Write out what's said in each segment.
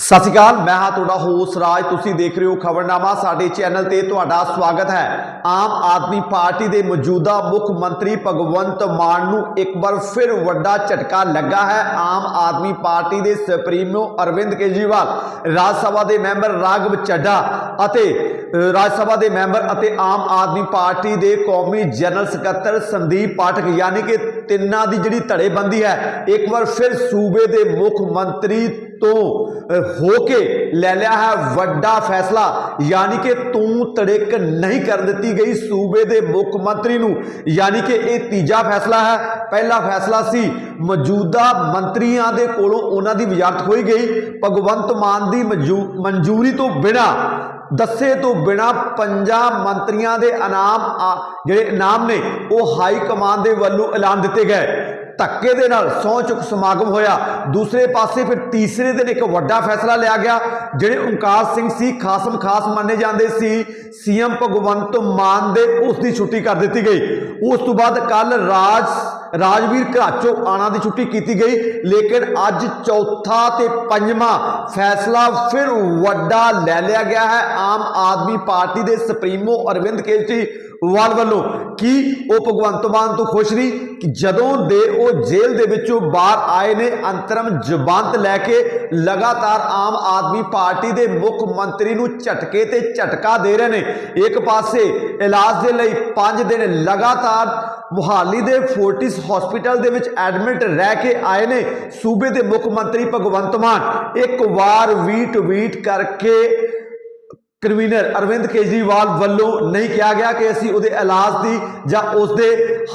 ਸਤਿ ਸ਼੍ਰੀ ਅਕਾਲ, ਮੈਂ ਹਾਂ ਤੁਹਾਡਾ ਹੋਸ ਰਾਜ। ਤੁਸੀਂ ਦੇਖ ਰਹੇ ਹੋ ਖਬਰਨਾਮਾ। ਸਾਡੇ ਚੈਨਲ ਤੇ ਤੁਹਾਡਾ ਸਵਾਗਤ ਹੈ। ਆਮ ਆਦਮੀ ਪਾਰਟੀ ਦੇ ਮੌਜੂਦਾ ਮੁੱਖ ਮੰਤਰੀ ਭਗਵੰਤ ਮਾਨ ਨੂੰ ਇੱਕ ਵਾਰ ਫਿਰ ਵੱਡਾ ਝਟਕਾ ਲੱਗਾ ਹੈ। ਆਮ ਆਦਮੀ ਪਾਰਟੀ ਦੇ ਸੁਪਰੀਮੋ ਅਰਵਿੰਦ ਕੇਜਰੀਵਾਲ, ਰਾਜ ਸਭਾ ਦੇ ਮੈਂਬਰ ਰਾਘਵ ਚੱਡਾ ਅਤੇ ਰਾਜ ਸਭਾ ਦੇ ਮੈਂਬਰ ਅਤੇ ਆਮ ਆਦਮੀ ਪਾਰਟੀ ਦੇ ਕੌਮੀ ਜਨਰਲ ਸਕੱਤਰ ਸੰਦੀਪ ਪਾਠਕ, ਯਾਨੀ ਕਿ ਤਿੰਨਾਂ ਦੀ ਜਿਹੜੀ ਧੜੇਬੰਦੀ ਹੈ, ਇੱਕ ਵਾਰ ਫਿਰ ਸੂਬੇ ਦੇ ਮੁੱਖ ਮੰਤਰੀ ਤੋਂ ਹੋ ਕੇ ਲੈ ਲਿਆ ਹੈ ਵੱਡਾ ਫੈਸਲਾ। ਯਾਨੀ ਕਿ ਤੂੰ ਤੜਿਕ ਨਹੀਂ ਕਰ ਦਿੱਤੀ ਗਈ ਸੂਬੇ ਦੇ ਮੁੱਖ ਮੰਤਰੀ ਨੂੰ। ਯਾਨੀ ਕਿ ਇਹ ਤੀਜਾ ਫੈਸਲਾ ਹੈ। ਪਹਿਲਾ ਫੈਸਲਾ ਸੀ, ਮੌਜੂਦਾ ਮੰਤਰੀਆਂ ਦੇ ਕੋਲੋਂ ਉਹਨਾਂ ਦੀ ਵਜ਼ਾਰਤ ਹੋਈ ਗਈ। ਭਗਵੰਤ ਮਾਨ ਦੀ ਮਨਜੂ- ਮਨਜ਼ੂਰੀ ਤੋਂ ਬਿਨਾ, ਦੱਸੇ ਤੋਂ ਬਿਨਾ ਪੰਜਾਂ ਮੰਤਰੀਆਂ ਦੇ ਇਨਾਮ ਜਿਹੜੇ ਇਨਾਮ ਨੇ, ਉਹ ਹਾਈ ਕਮਾਂਡ ਦੇ ਵੱਲੋਂ ਐਲਾਨ ਦਿੱਤੇ ਗਏ। ਧੱਕੇ ਦੇ ਨਾਲ ਸਹੁੰ ਚੁੱਕ ਸਮਾਗਮ ਹੋਇਆ। ਦੂਸਰੇ ਪਾਸੇ ਫਿਰ ਤੀਸਰੇ ਦਿਨ ਇੱਕ ਵੱਡਾ ਫੈਸਲਾ ਲਿਆ ਗਿਆ, ਜਿਹੜੇ ਓਂਕਾਰ ਸਿੰਘ ਸੀ, ਖਾਸਮ ਖਾਸ ਮੰਨੇ ਜਾਂਦੇ ਸੀ। ਸੀਐਮ ਭਗਵੰਤ ਮਾਨ ਦੇ ਉਸ ਦੀ ਛੁੱਟੀ ਕਰ ਦਿੱਤੀ ਗਈ। ਉਸ ਤੋਂ ਬਾਅਦ ਕੱਲ ਰਾਜ, ਰਾਜਵੀਰ ਘਰਾਚੋ ਆਣਾ ਦੀ ਛੁੱਟੀ ਕੀਤੀ ਗਈ। ਲੇਕਿਨ ਅੱਜ ਚੌਥਾ ਤੇ ਪੰਜਵਾਂ ਫੈਸਲਾ ਫਿਰ ਵੱਡਾ ਲੈ ਲਿਆ ਗਿਆ ਹੈ। ਆਮ ਆਦਮੀ ਪਾਰਟੀ ਦੇ ਸੁਪਰੀਮੋ ਅਰਵਿੰਦ ਕੇਜਰੀਵਾਲ ਵੱਲੋਂ। ਕਿ ਉਹ ਭਗਵੰਤ ਮਾਨ ਤੋਂ ਖੁਸ਼ ਨਹੀਂ? ਕਿ ਜਦੋਂ ਦੇ ਉਹ ਜੇਲ੍ਹ ਦੇ ਵਿੱਚੋਂ ਬਾਹਰ ਆਏ ਨੇ, ਅੰਤਰਮ ਜ਼ਬਾਨਤ ਲੈ ਕੇ ਲਗਾਤਾਰ ਆਮ ਆਦਮੀ ਪਾਰਟੀ ਦੇ ਮੁੱਖ ਮੰਤਰੀ ਨੂੰ ਝਟਕੇ ਤੇ ਝਟਕਾ ਦੇ ਰਹੇ ਨੇ। ਇੱਕ ਪਾਸੇ ਇਲਾਜ ਦੇ ਲਈ 5 ਦਿਨ ਲਗਾਤਾਰ ਮੁਹਾਲੀ ਦੇ ਫੋਰਟਿਸ ਹਸਪੀਟਲ ਦੇ ਵਿੱਚ ਐਡਮਿਟ ਰਹਿ ਕੇ ਆਏ ਨੇ ਸੂਬੇ ਦੇ ਮੁੱਖ ਮੰਤਰੀ ਭਗਵੰਤ ਮਾਨ। ਇੱਕ ਵਾਰ ਵੀ ਟਵੀਟ ਕਰਕੇ ਕਨਵੀਨਰ ਅਰਵਿੰਦ ਕੇਜਰੀਵਾਲ ਵੱਲੋਂ ਨਹੀਂ ਕਿਹਾ ਗਿਆ ਕਿ ਅਸੀਂ ਉਹਦੇ ਇਲਾਜ ਦੀ ਜਾਂ ਉਸਦੇ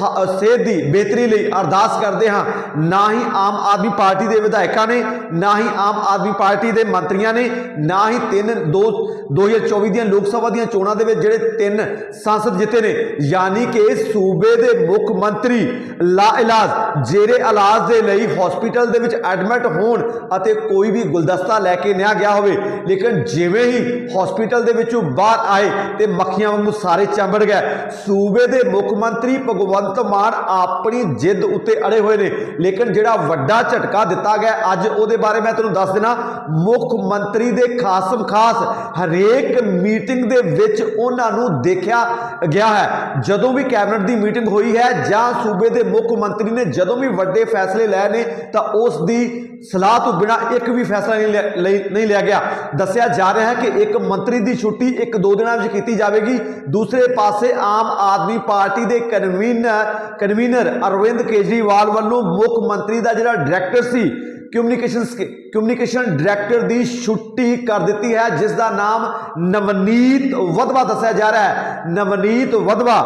ਹ- ਸਿਹਤ ਦੀ ਬਿਹਤਰੀ ਲਈ ਅਰਦਾਸ ਕਰਦੇ ਹਾਂ। ਨਾ ਹੀ ਆਮ ਆਦਮੀ ਪਾਰਟੀ ਦੇ ਵਿਧਾਇਕਾਂ ਨੇ, ਨਾ ਹੀ ਆਮ ਆਦਮੀ ਪਾਰਟੀ ਦੇ ਮੰਤਰੀਆਂ ਨੇ, ਨਾ ਹੀ ਤਿੰਨ ਦੋ 2024 ਦੀਆਂ ਲੋਕ ਸਭਾ ਦੀਆਂ ਚੋਣਾਂ ਦੇ ਵਿੱਚ ਜਿਹੜੇ ਤਿੰਨ ਸੰਸਦ ਜਿੱਤੇ ਨੇ, ਯਾਨੀ ਕਿ ਸੂਬੇ ਦੇ ਮੁੱਖ ਮੰਤਰੀ ਲਾ ਇਲਾਜ, ਜੇਰੇ ਇਲਾਜ ਦੇ ਲਈ ਹਸਪੀਟਲ ਦੇ ਵਿੱਚ ਐਡਮਿਟ ਹੋਣ ਅਤੇ ਕੋਈ ਵੀ ਗੁਲਦਸਤਾ ਲੈ ਕੇ ਨਿਆ ਗਿਆ ਹੋਵੇ। ਲੇਕਿਨ ਜਿਵੇਂ ਹੀ ਹਸਪੀਟਲ ਦੇ ਵਿੱਚੋਂ ਬਾਹਰ ਆਏ ਤੇ ਮੱਖੀਆਂ ਵਾਂਗੂ ਸਾਰੇ ਚੰਬੜ ਗਏ। ਸੂਬੇ ਦੇ ਮੁੱਖ ਮੰਤਰੀ ਭਗਵੰਤ ਮਾਨ ਆਪਣੀ ਜਿੱਦ ਉੱਤੇ ਅੜੇ ਹੋਏ ਨੇ, ਲੇਕਿਨ ਜਿਹੜਾ ਵੱਡਾ ਝਟਕਾ ਦਿੱਤਾ ਗਿਆ ਅੱਜ ਉਹਦੇ ਬਾਰੇ ਮੈਂ ਤੁਹਾਨੂੰ ਦੱਸ ਦੇਣਾ ਮੁੱਖ ਮੰਤਰੀ ਦੇ ਖਾਸਮ ਖਾਸ ਹਰੇਕ ਮੀਟਿੰਗ ਦੇ ਵਿੱਚ ਉਹਨਾਂ ਨੂੰ ਦੇਖਿਆ ਗਿਆ ਹੈ। ਜਦੋਂ ਵੀ ਕੈਬਨਿਟ ਦੀ ਮੀਟਿੰਗ ਹੋਈ ਹੈ ਜਾਂ ਸੂਬੇ ਦੇ ਮੁੱਖ ਮੰਤਰੀ ਨੇ ਜਦੋਂ ਵੀ ਵੱਡੇ ਫੈਸਲੇ ਲਏ ਨੇ, ਤਾਂ ਉਸ ਦੀ ਸਲਾਹ ਤੋਂ ਬਿਨਾ ਇੱਕ ਵੀ ਫੈਸਲਾ ਨਹੀਂ ਲਿਆ- ਲਈ- ਨਹੀਂ ਲਿਆ ਗਿਆ। ਦੱਸਿਆ ਜਾ ਰਿਹਾ ਹੈ ਕਿ ਇੱਕ ਮੰਤਰੀ ਦੀ ਛੁੱਟੀ ਇੱਕ ਦੋ ਦਿਨਾਂ ਵਿੱਚ ਕੀਤੀ ਜਾਵੇਗੀ। ਦੂਸਰੇ ਪਾਸੇ ਆਮ ਆਦਮੀ ਪਾਰਟੀ ਦੇ ਕਨਵੀਨਰ ਕਨਵੀਨਰ ਅਰਵਿੰਦ ਕੇਜਰੀਵਾਲ ਵੱਲੋਂ ਮੁੱਖ ਮੰਤਰੀ ਦਾ ਜਿਹੜਾ ਡਾਇਰੈਕਟਰ ਸੀ ਕਮਿਊਨੀਕੇਸ਼ਨ ਕਮਿਊਨੀਕੇਸ਼ਨ ਡਾਇਰੈਕਟਰ ਦੀ ਛੁੱਟੀ ਕਰ ਦਿੱਤੀ ਹੈ, ਜਿਸ ਦਾ ਨਾਮ ਨਵਨੀਤ ਵਧਵਾ ਦੱਸਿਆ ਜਾ ਰਿਹਾ ਹੈ। ਨਵਨੀਤ ਵਧਵਾ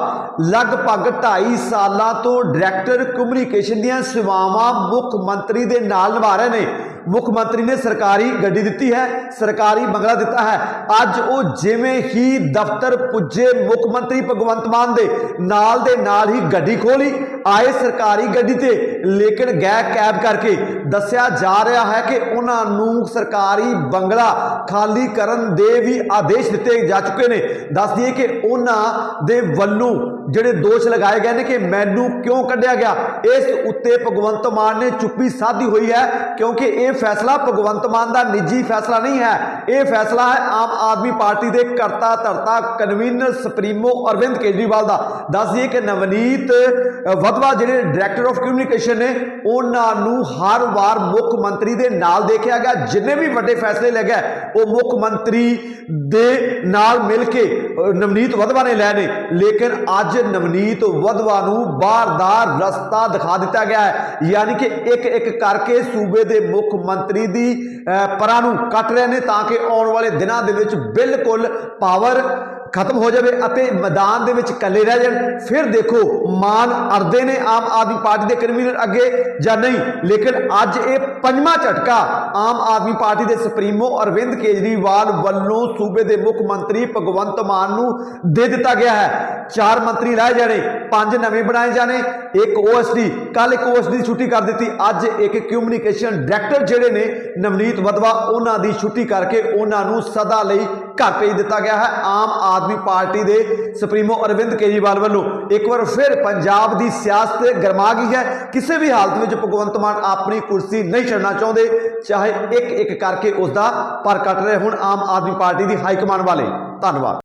ਲਗਭਗ 2.5 ਸਾਲਾਂ ਤੋਂ ਡਾਇਰੈਕਟਰ ਕਮਿਊਨੀਕੇਸ਼ਨ ਦੀਆਂ ਸੇਵਾਵਾਂ ਮੁੱਖ ਮੰਤਰੀ ਦੇ ਨਾਲ ਨਿਭਾ ਰਹੇ ਨੇ। ਮੁੱਖ ਮੰਤਰੀ ਨੇ ਸਰਕਾਰੀ ਗੱਡੀ ਦਿੱਤੀ ਹੈ, ਸਰਕਾਰੀ ਬੰਗਲਾ ਦਿੱਤਾ ਹੈ। ਅੱਜ ਉਹ ਜਿਵੇਂ ਹੀ ਦਫ਼ਤਰ ਪੁੱਜੇ, ਮੁੱਖ ਮੰਤਰੀ ਭਗਵੰਤ ਮਾਨ ਦੇ ਨਾਲ ਦੇ ਨਾਲ ਹੀ ਗੱਡੀ ਖੋਲੀ ਆਏ ਸਰਕਾਰੀ ਗੱਡੀ ਤੇ, ਲੇਕਿਨ ਗੈ ਕੈਬ ਕਰਕੇ ਦੱਸਿਆ ਜਾ ਰਿਹਾ ਹੈ ਕਿ ਉਹਨਾਂ ਨੂੰ ਸਰਕਾਰੀ ਬੰਗਲਾ ਖਾਲੀ ਕਰਨ ਦੇ ਵੀ ਆਦੇਸ਼ ਦਿੱਤੇ ਜਾ ਚੁੱਕੇ ਨੇ। ਦੱਸ ਦਈਏ ਕਿ ਉਹਨਾਂ ਦੇ ਵੱਲੋਂ ਜਿਹੜੇ ਦੋਸ਼ ਲਗਾਏ ਗਏ ਨੇ ਕਿ ਮੈਨੂੰ ਕਿਉਂ ਕੱਢਿਆ ਗਿਆ ਇਸ ਉੱਤੇ ਭਗਵੰਤ ਮਾਨ ਨੇ ਚੁੱਪੀ ਸਾਧੀ ਹੋਈ ਹੈ ਕਿਉਂਕਿ ਇਹ ਫੈਸਲਾ ਭਗਵੰਤ ਮਾਨ ਦਾ ਨਿੱਜੀ ਫੈਸਲਾ ਨਹੀਂ ਹੈ। ਇਹ ਫੈਸਲਾ ਹੈ ਆਮ ਆਦਮੀ ਪਾਰਟੀ ਦੇ ਕਰਤਾ ਧਰਤਾ ਕਨਵੀਨਰ ਸੁਪਰੀਮੋ ਅਰਵਿੰਦ ਕੇਜਰੀਵਾਲ ਦਾ। ਦੱਸ ਦਈਏ ਕਿ ਨਵਨੀਤ ਅ, ਵਧਵਾ ਜਿਹੜੇ ਡਾਇਰੈਕਟਰ ਆਫ ਕਮਿਊਨੀਕੇਸ਼ਨ ਨੇ ਉਹਨਾਂ ਨੂੰ ਹਰ ਵਾਰ ਮੁੱਖ ਮੰਤਰੀ ਦੇ ਨਾਲ ਦੇਖਿਆ ਗਿਆ, ਜਿੰਨੇ ਵੀ ਵੱਡੇ ਫੈਸਲੇ ਲੈ ਗਏ, ਉਹ ਮੁੱਖ ਮੰਤਰੀ ਦੇ ਨਾਲ ਮਿਲ ਕੇ ਨਵਨੀਤ ਵਧਵਾ ਨੇ ਲੈ ਨੇ। ਲੇਕਿਨ ਅੱਜ ਨਵਨੀਤ ਵਧਵਾ ਨੂੰ ਬਾਹਰ ਦਾ ਰਸਤਾ ਦਿਖਾ ਦਿੱਤਾ ਗਿਆ ਹੈ। ਯਾਨੀ ਕਿ ਇੱਕ ਇੱਕ ਕਰਕੇ ਸੂਬੇ ਦੇ ਮੁੱਖ ਮੰਤਰੀ ਦੀ ਪਰਾਂ ਨੂੰ ਕੱਟ ਰਹੇ ਨੇ ਤਾਂ ਕਿ ਆਉਣ ਵਾਲੇ ਦਿਨਾਂ ਦੇ ਵਿੱਚ ਬਿਲਕੁਲ ਪਾਵਰ ਖਤਮ ਹੋ ਜਾਵੇ ਅਤੇ ਮੈਦਾਨ ਦੇ ਵਿੱਚ ਇਕੱਲੇ ਰਹਿ ਜਾਣ, ਫਿਰ ਦੇਖੋ ਮਾਨ ਅਰਦੇ ਨੇ ਆਮ ਆਦਮੀ ਪਾਰਟੀ ਦੇ ਕਨਵੀਨਰ ਅੱਗੇ ਜਾਂ ਨਹੀਂ, ਲੇਕਿਨ ਅੱਜ ਇਹ ਪੰਜਵਾਂ ਝਟਕਾ ਆਮ ਆਦਮੀ ਪਾਰਟੀ ਦੇ ਸੁਪਰੀਮੋ ਅਰਵਿੰਦ ਕੇਜਰੀਵਾਲ ਵੱਲੋਂ ਸੂਬੇ ਦੇ ਮੁੱਖ ਮੰਤਰੀ ਭਗਵੰਤ ਮਾਨ ਨੂੰ ਦੇ ਦਿੱਤਾ ਗਿਆ ਹੈ। ਚਾਰ ਮੰਤਰੀ ਰਹਿ ਜਾਣੇ, ਪੰਜ ਨਵੇਂ ਬਣਾਏ ਜਾਣੇ, ਇੱਕ ਓਐਸਡੀ ਕੱਲ ਇੱਕ ਓਐਸਡੀ ਦੀ ਛੁੱਟੀ ਕਰ ਦਿੱਤੀ। ਅੱਜ ਇੱਕ ਕਮਿਊਨੀਕੇਸ਼ਨ ਡਾਇਰੈਕਟਰ ਜਿਹੜੇ ਨੇ, ਨਵਨੀਤ ਵਧਵਾ, ਉਹਨਾਂ ਦੀ ਛੁੱਟੀ ਕਰਕੇ ਉਹਨਾਂ ਨੂੰ ਸਦਾ ਲਈ ਘਰ ਭੇਜ ਦਿੱਤਾ ਗਿਆ ਹੈ ਆਮ ਆਦਮੀ ਪਾਰਟੀ ਦੇ ਸੁਪਰੀਮੋ ਅਰਵਿੰਦ ਕੇਜਰੀਵਾਲ ਵੱਲੋਂ। ਇੱਕ ਵਾਰ ਫਿਰ ਪੰਜਾਬ ਦੀ ਸਿਆਸਤ ਗਰਮਾ ਗਈ ਹੈ। ਕਿਸੇ ਵੀ ਹਾਲਤ ਵਿੱਚ ਭਗਵੰਤ ਮਾਨ ਆਪਣੀ ਕੁਰਸੀ ਨਹੀਂ ਛੱਡਣਾ ਚਾਹੁੰਦੇ, ਚਾਹੇ ਇੱਕ ਇੱਕ ਕਰਕੇ ਉਸ ਦਾ ਪਰ ਕੱਟ ਰਹੇ ਹੁਣ ਆਮ ਆਦਮੀ ਪਾਰਟੀ ਦੀ ਹਾਈ ਕਮਾਂਡ ਵਾਲੇ। ਧੰਨਵਾਦ।